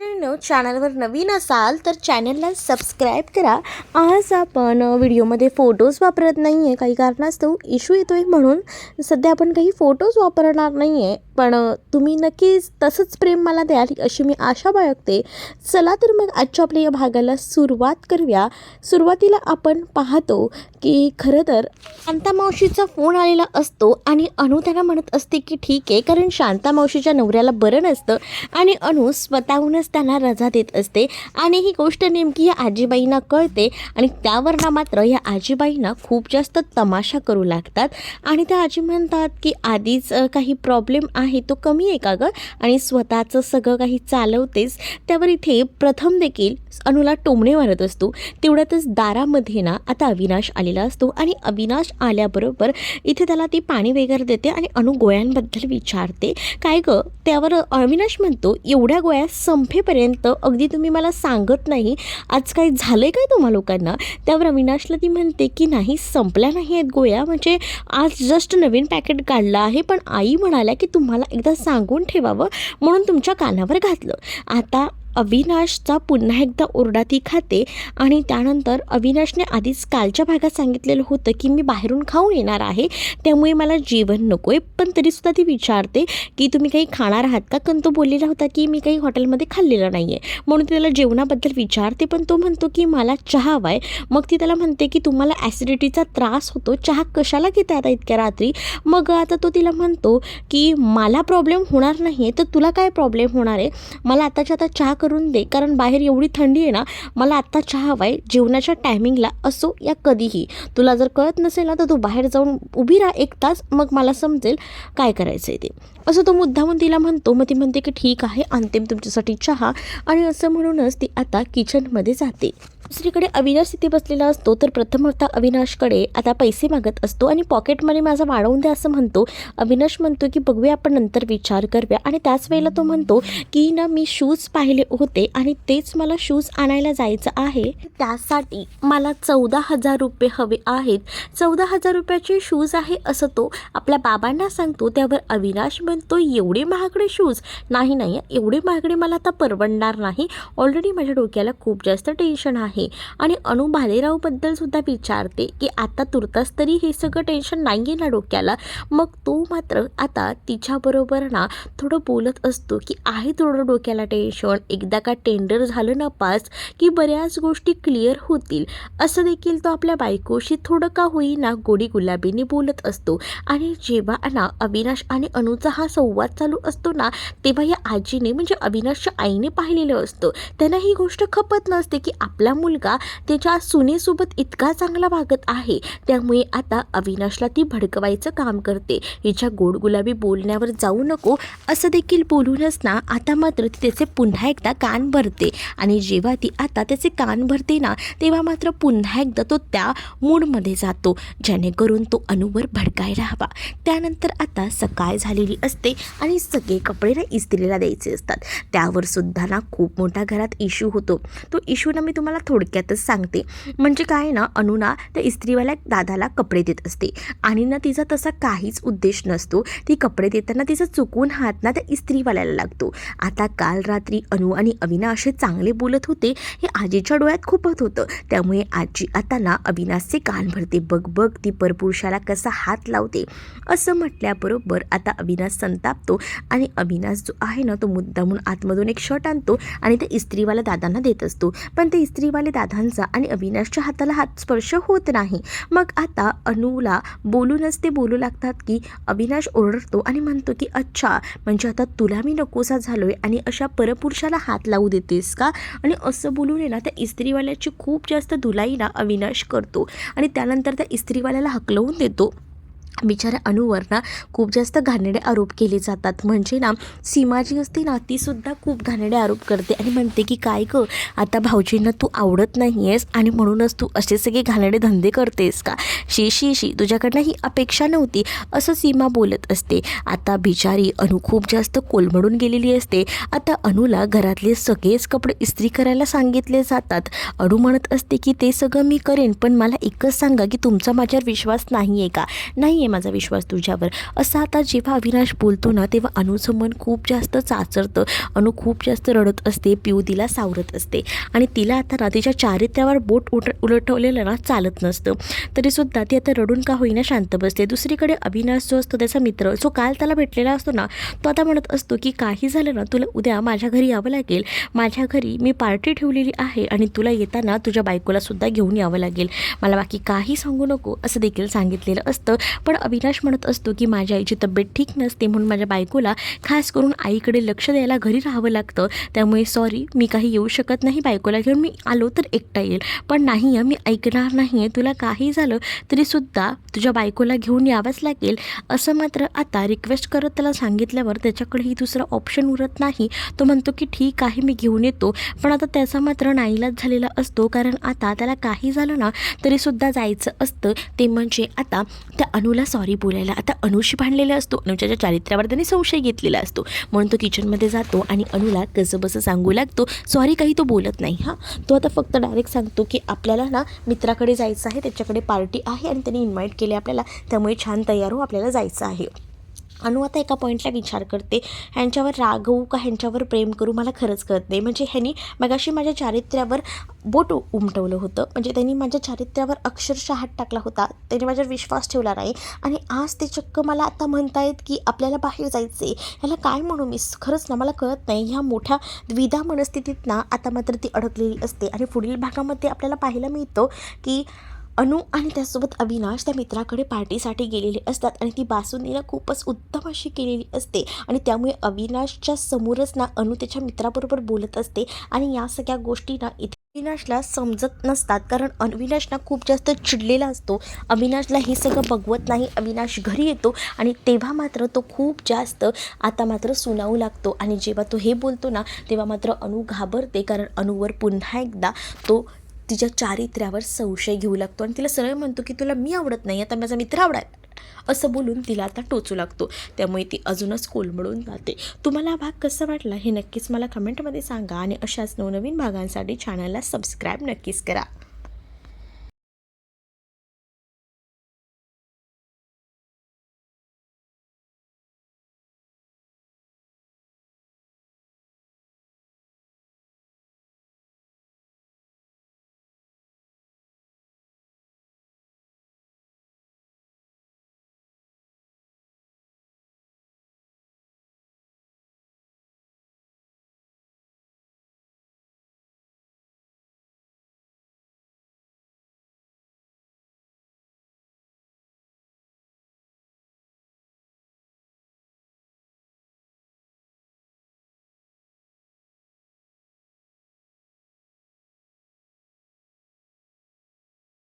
चॅनलवर नवीन असाल तर चॅनलला सबस्क्राईब करा. आज आपण व्हिडिओमध्ये फोटोज वापरत नाही आहे काही कारणास्तव इश्यू येतो आहे म्हणून सध्या आपण काही फोटोज वापरणार नाही आहे पण तुम्ही नक्कीच तसंच प्रेम मला द्याल अशी मी आशा बाळगते. चला तर मग आजच्या आपल्या या भागाला सुरुवात करूया. सुरुवातीला आपण पाहतो की खरं तर शांता मावशीचा फोन आलेला असतो आणि अनु त्यांना म्हणत असते की ठीक आहे कारण शांता मावशीच्या नवऱ्याला बरं नसतं. आणि अनु स्वतःहूनच त्यांना रजा देत असते. आणि ही गोष्ट नेमकी या आजीबाईंना कळते. आणि त्यावरनं मात्र या आजीबाईंना खूप जास्त तमाशा करू लागतात. आणि त्या आजी म्हणतात की आधीच काही प्रॉब्लेम आहे तो कमी आहे का गं? आणि स्वतःचं सगळं काही चालवतेस त्यावर इथे प्रथम देखील अनुला टोमणे मारत असतो. तेवढ्यातच दारामध्ये ना आता अविनाश आलेला असतो. आणि अविनाश आल्याबरोबर इथे त्याला ती पाणी वगैरे देते आणि अनु गोळ्यांबद्दल विचारते. काय गं? त्यावर अविनाश म्हणतो एवढ्या गोळ्या कुठेपर्यंत? अगदी तुम्ही मला सांगत नाही. आज काय झालं आहे काय तुम्हा लोकांना? त्यावर अविनाशला ती म्हणते की नाही संपल्या नाही आहेत गोळ्या. म्हणजे आज जस्ट नवीन पॅकेट काढलं आहे पण आई म्हणाल्या की तुम्हाला एकदा सांगून ठेवावं म्हणून तुमच्या कानावर घातलं. आता अविनाशचा पुन्हा एकदा ओरडा ती खाते आणि त्यानंतर अविनाशने आधीच कालच्या भागात सांगितलेलं होतं की मी बाहेरून खाऊन येणार आहे त्यामुळे मला जेवण नको आहे पण तरीसुद्धा ती विचारते की तुम्ही काही खाणार आहात का? कारण तो बोललेला होता की मी काही हॉटेलमध्ये खाल्लेलं नाही आहे म्हणून त्याला जेवणाबद्दल विचारते पण तो म्हणतो की मला चहा हवा आहे मग ती त्याला म्हणते की तुम्हाला ॲसिडिटीचा त्रास होतो. चहा कशाला घेता आता इतक्या रात्री? मग आता तो तिला म्हणतो की मला प्रॉब्लेम होणार नाही आहे तर तुला काय प्रॉब्लेम होणार आहे? मला आताच्या आता चहा करून दे. कारण बाहेर एवढी थंडी आहे ना मला आत्ता चहा हवा आहे जेवणाच्या टायमिंगला असो या कधीही. तुला जर कळत नसेल ना तर तू बाहेर जाऊन उभी राहा एक तास मग मला समजेल काय करायचं आहे ते. असं तो मुद्दामून तिला म्हणतो. मग ती म्हणते की ठीक आहे आणते तुमच्यासाठी चहा. आणि असं म्हणूनच ती आता किचनमध्ये जाते. दुसरीकडे अविनाश तिथे बसलेला असतो तर प्रथमतः अविनाशकडे आता पैसे मागत असतो आणि पॉकेटमध्ये माझा वाढवून द्या असं म्हणतो. अविनाश म्हणतो की बघूया आपण नंतर विचार करूया. आणि त्याच वेळेला तो म्हणतो की ना मी शूज पाहिले होते आणि तेच मला शूज आणायला जायचं आहे. त्यासाठी मला चौदा हजार रुपये हवे आहेत. चौदा हजार रुपयाचे शूज आहे असं तो आपल्या बाबांना सांगतो. त्यावर अविनाश म्हणतो एवढे महागडे शूज नाही नाही एवढे महागडे मला आता परवडणार नाही. ऑलरेडी माझ्या डोक्याला खूप जास्त टेन्शन आहे. आणि अणू भालेरावबद्दल सुद्धा विचारते की आता तुर्तास तरी हे सगळं टेन्शन नाही आहे ना डोक्याला? मग तो मात्र आता तिच्याबरोबर ना थोडं बोलत असतो की आहे थोडं डोक्याला टेन्शन एकदा का टेंडर झालं ना पास की बऱ्याच गोष्टी क्लिअर होतील? असं देखील तो आपल्या बायकोशी थोडं का होईना गोडी गुलाबीने बोलत असतो. आणि जेव्हा ना अविनाश आणि अणूचा हा संवाद चालू असतो ना तेव्हा या आजीने म्हणजे अविनाशच्या आईने पाहिलेलं असतं. त्यांना ही गोष्ट खपत नसते की आपला मुलगा त्याच्या सुनेसोबत इतका चांगला वागत आहे. त्यामुळे आता अविनाशला ती भडकवायचं काम करते. हिच्या गोड गुलाबी बोलण्यावर जाऊ नको असं देखील बोलूनच ना आता मात्र ती त्याचे पुन्हा एकदा कान भरते. आणि जेव्हा ती आता त्याचे कान भरते ना तेव्हा मात्र पुन्हा एकदा तो त्या मूडमध्ये जातो जेणेकरून तो अनुवर भडकायला हवा. त्यानंतर आता सकाळ झालेली असते आणि सगळे कपडे ना इस्त्रीला द्यायचे असतात. त्यावर सुद्धा ना खूप मोठा घरात इश्यू होतो. तो इश्यू ना मी तुम्हाला थोडक्यातच सांगते. म्हणजे काय ना अनु ना त्या इस्त्रीवाल्या दादाला कपडे देत असते. आणि ना तिचा तसा काहीच उद्देश नसतो. ती कपडे देताना तिचा चुकून हात ना त्या इस्त्रीवाल्याला लागतो. आता काल रात्री अनु आणि अविना असे चांगले बोलत होते हे आजीच्या डोळ्यात खूपच होतं. त्यामुळे आजी आता ना अविनाशचे कान भरते. बघ बघ ती परपुरुषाला कसा हात लावते. असं म्हटल्याबरोबर आता अविनाश संतापतो आणि अविनाश जो आहे ना तो मुद्दामून आतमधून एक शर्ट आणतो आणि ते इस्त्रीवाला दादांना देत असतो. पण ते इस्त्रीवाला दादांचा आणि अविनाशच्या हाताला हात स्पर्श होत नाही. मग आता अनुला बोलूनच ते बोलू लागतात की अविनाश ओरडतो आणि म्हणतो की अच्छा म्हणजे आता तुला मी नकोसा झालोय आणि अशा परपुरुषाला हात लावू देतेस का? आणि असं बोलून आहे ना त्या इस्त्रीवाल्याची खूप जास्त धुलाई ना अविनाश करतो आणि त्यानंतर त्या इस्त्रीवाल्याला हकलवून देतो. बिचाऱ्या अणूवर ना खूप जास्त घाणेडे आरोप केले जातात. म्हणजे ना सीमा जी असते ना तीसुद्धा खूप घाणेडे आरोप करते आणि म्हणते की काय गं आता भाऊजींना तू आवडत नाही आहेस आणि म्हणूनच तू असे सगळे घाणेडे धंदे करतेस का? शी शी शी तुझ्याकडनं ही अपेक्षा नव्हती असं सीमा बोलत असते. आता बिचारी अनु खूप जास्त कोलमडून गेलेली असते. आता अनुला घरातले सगळेच कपडे इस्त्री करायला सांगितले जातात. अनु म्हणत असते की ते सगळं मी करेन पण मला एकच सांगा की तुमचा माझ्यावर विश्वास नाही आहे का? नाही आहे माझा विश्वास तुझ्यावर. असं आता जेव्हा अविनाश बोलतो ना तेव्हा अनुचं मन खूप जास्त चाचरतं. अनु खूप जास्त रडत असते पिऊ तिला सावरत असते. आणि तिला आता ना तिच्या चारित्र्यावर बोट उट उलटवलेलं ना चालत नसतं. तरीसुद्धा ती आता रडून का होईना शांत बसते. दुसरीकडे अविनाश जो असतो त्याचा मित्र जो काल त्याला भेटलेला असतो ना तो आता म्हणत असतो की काही झालं ना तुला उद्या माझ्या घरी यावं लागेल. माझ्या घरी मी पार्टी ठेवलेली आहे आणि तुला येताना तुझ्या बायकोला सुद्धा घेऊन यावं लागेल. मला बाकी काही सांगू नको असं देखील सांगितलेलं असतं. पण अविनाश म्हणत असतो की माझ्या आईची तब्येत ठीक नसते म्हणून माझ्या बायकोला खास करून आईकडे लक्ष द्यायला घरी राहावं लागतं. त्यामुळे सॉरी मी काही येऊ शकत नाही बायकोला घेऊन. मी आलो तर एकटा येईल. पण नाही आहे मी ऐकणार नाही आहे तुला काही झालं तरीसुद्धा तुझ्या बायकोला घेऊन यावंच लागेल. असं मात्र आता रिक्वेस्ट करत त्याला सांगितल्यावर त्याच्याकडेही दुसरा ऑप्शन उरत नाही. तो म्हणतो की ठीक आहे मी घेऊन येतो. पण आता त्याचा मात्र नाईलाज झालेला असतो. कारण आता त्याला काही झालं ना तरीसुद्धा जायचं असतं. ते म्हणजे आता त्या अनुला सॉरी बोलायला. आता अनुशी भांडलेला असतो. अनुजाच्या चारित्र्यावर त्याने संशय घेतलेला असतो. म्हणून तो किचनमध्ये जातो आणि अनुला कसं बसं सांगू लागतो सॉरी काही तो बोलत नाही हां. तो आता फक्त डायरेक्ट सांगतो की आपल्याला ना मित्राकडे जायचं आहे त्याच्याकडे पार्टी आहे आणि त्यांनी इन्व्हाइट केले आपल्याला. त्यामुळे छान तयार हो आपल्याला जायचं आहे. अनु आता एका पॉईंटला विचार करते. ह्यांच्यावर रागवू का ह्यांच्यावर प्रेम करू? मला खरंच कळत नाही. म्हणजे ह्यांनी मगाशी माझ्या चारित्र्यावर बोट उमटवलं होतं. म्हणजे त्यांनी माझ्या चारित्र्यावर अक्षरशः हात टाकला होता. त्यांनी माझ्यावर विश्वास ठेवला नाही. आणि आज ते चक्क मला आता म्हणतायत की आपल्याला बाहेर जायचं आहे ह्याला काय म्हणू मी? खरंच ना मला कळत नाही. ह्या मोठ्या द्विधा मनस्थितीत ना आता मात्र ती अडकलेली असते. आणि पुढील भागामध्ये आपल्याला पाहायला मिळतं की अनु आणि त्यासोबत अविनाश त्या मित्राकडे पार्टीसाठी गेलेले असतात आणि ती बासुंदीला खूपच उत्तम अशी केलेली असते. आणि त्यामुळे अविनाशच्या समोरच ना अनु त्याच्या मित्राबरोबर बोलत असते आणि या सगळ्या गोष्टी ना इथे अविनाशला समजत नसतात. कारण अविनाश ना खूप जास्त चिडलेला असतो. अविनाशला हे सगळं बघवत नाही. अविनाश घरी येतो आणि तेव्हा मात्र तो खूप जास्त आता मात्र सुनावू लागतो. आणि जेव्हा तो हे बोलतो ना तेव्हा मात्र अनु घाबरते. कारण अनुवर पुन्हा एकदा तो तिच्या चारित्र्यावर संशय घेऊ लागतो आणि तिला सरळ म्हणतो की तुला मी आवडत नाही आता माझा मित्र आवडाय असं बोलून तिला आता टोचू लागतो. त्यामुळे ती अजूनच कोलमडून जाते. तुम्हाला हा भाग कसा वाटला हे नक्कीच मला कमेंटमध्ये सांगा आणि अशाच नवनवीन भागांसाठी चॅनलला सबस्क्राईब नक्कीच करा.